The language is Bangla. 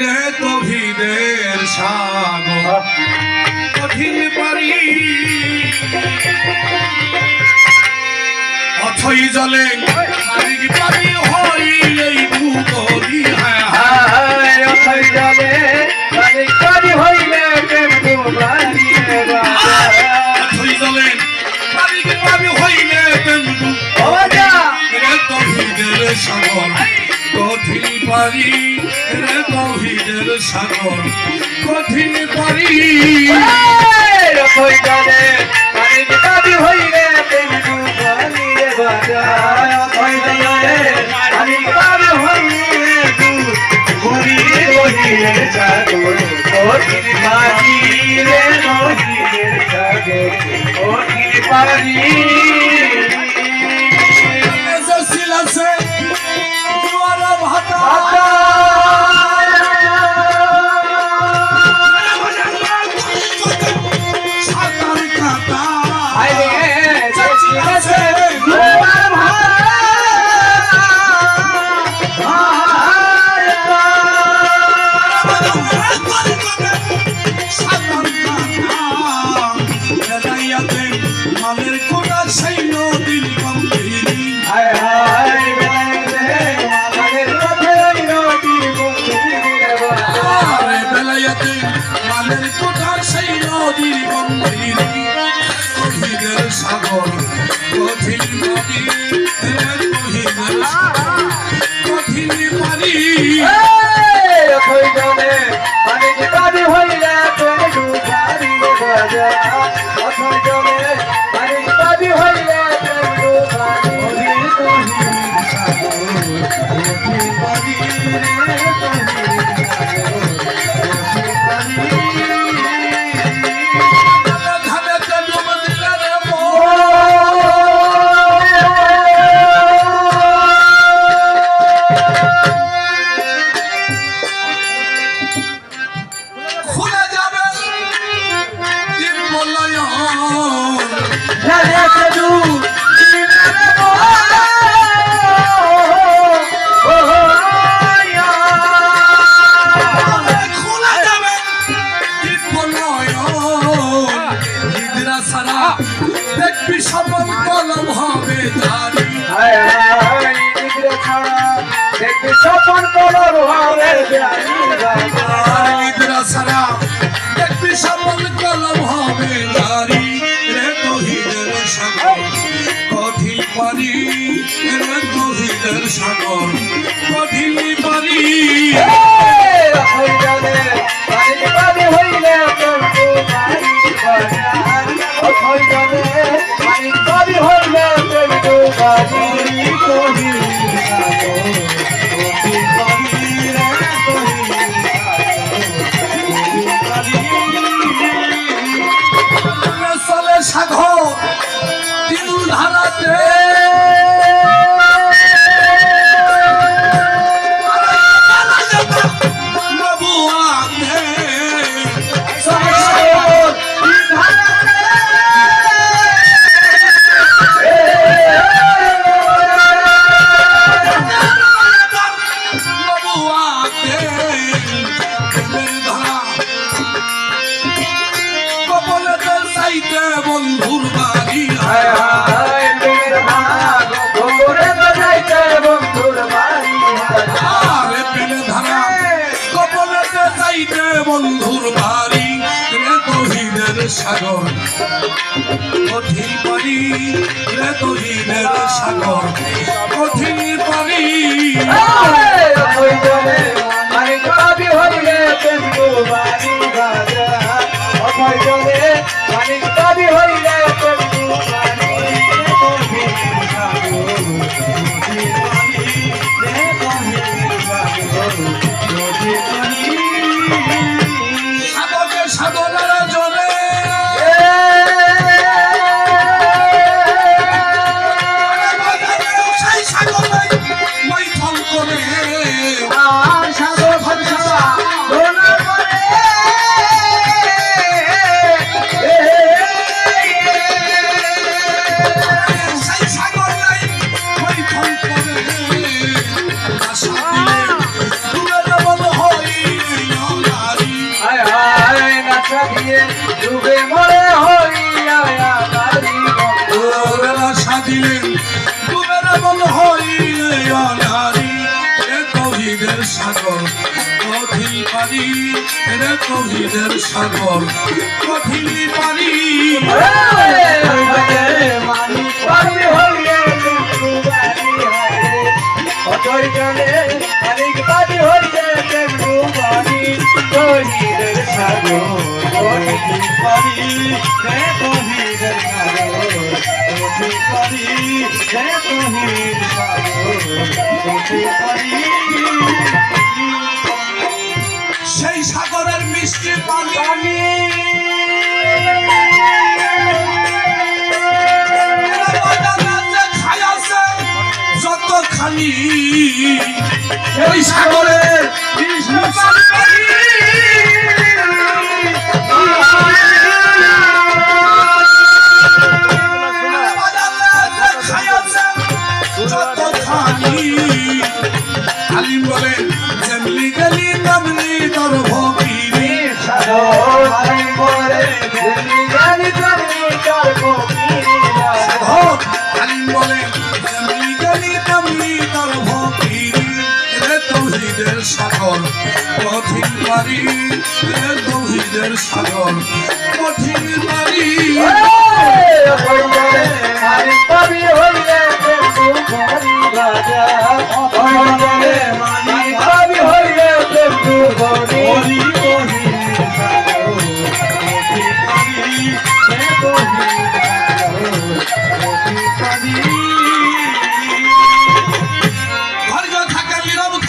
রে তহিদের সাগর। কঠিন পারি অথই জলে পারি হই এই ভূগরি হ্যাঁ হায়। অথই জলে পানি হইলে অথই জলে পারি হইলে বেন্দু ও যা। রে তহিদের সাগর। কঠিন পারি রে তহিদের সাগর, কঠিন পারি। অথই জলে পানি পানি হইলে প্রেম ডুবাইয়ে বাজা। অথই জলে পানি পানি হইলে ঘুরি রহিলে সাগর, কঠিন পানি রে রহিলে সাগর, কঠিন পানি মালের কোটা সেই নদীর গম্ভীরি কহিদের সাগর কঠিন নদী সাগর কঠিন পারি ধানেতে নিদ্রা ছাড়া দেখবি সফল কলম হবে জানি স্বপন কলর হবে আর নিদ্রা ছাড়া দেখবি সফল কলম হবে জানি রে সাগর সাগর কঠিন পানি রে তহিদের সাগর কঠিন পানি সাগরে মরে হইয়া সাজিলেন দুবেলা বল হইয়া নারী এ কবিদের সাগর কঠিন পারি এ কবিদের সাগর কঠিন পারি মানি বাড়ি সাগর তহিদ পাবি রে তহিদের সাগর তহিদ পাবি রে তহিদ সাগর তহিদ পাবি সেই সাগরের মিষ্টি পানি। যত খালি ওই সাগরের তৌহিদের সাগর কঠিন পারি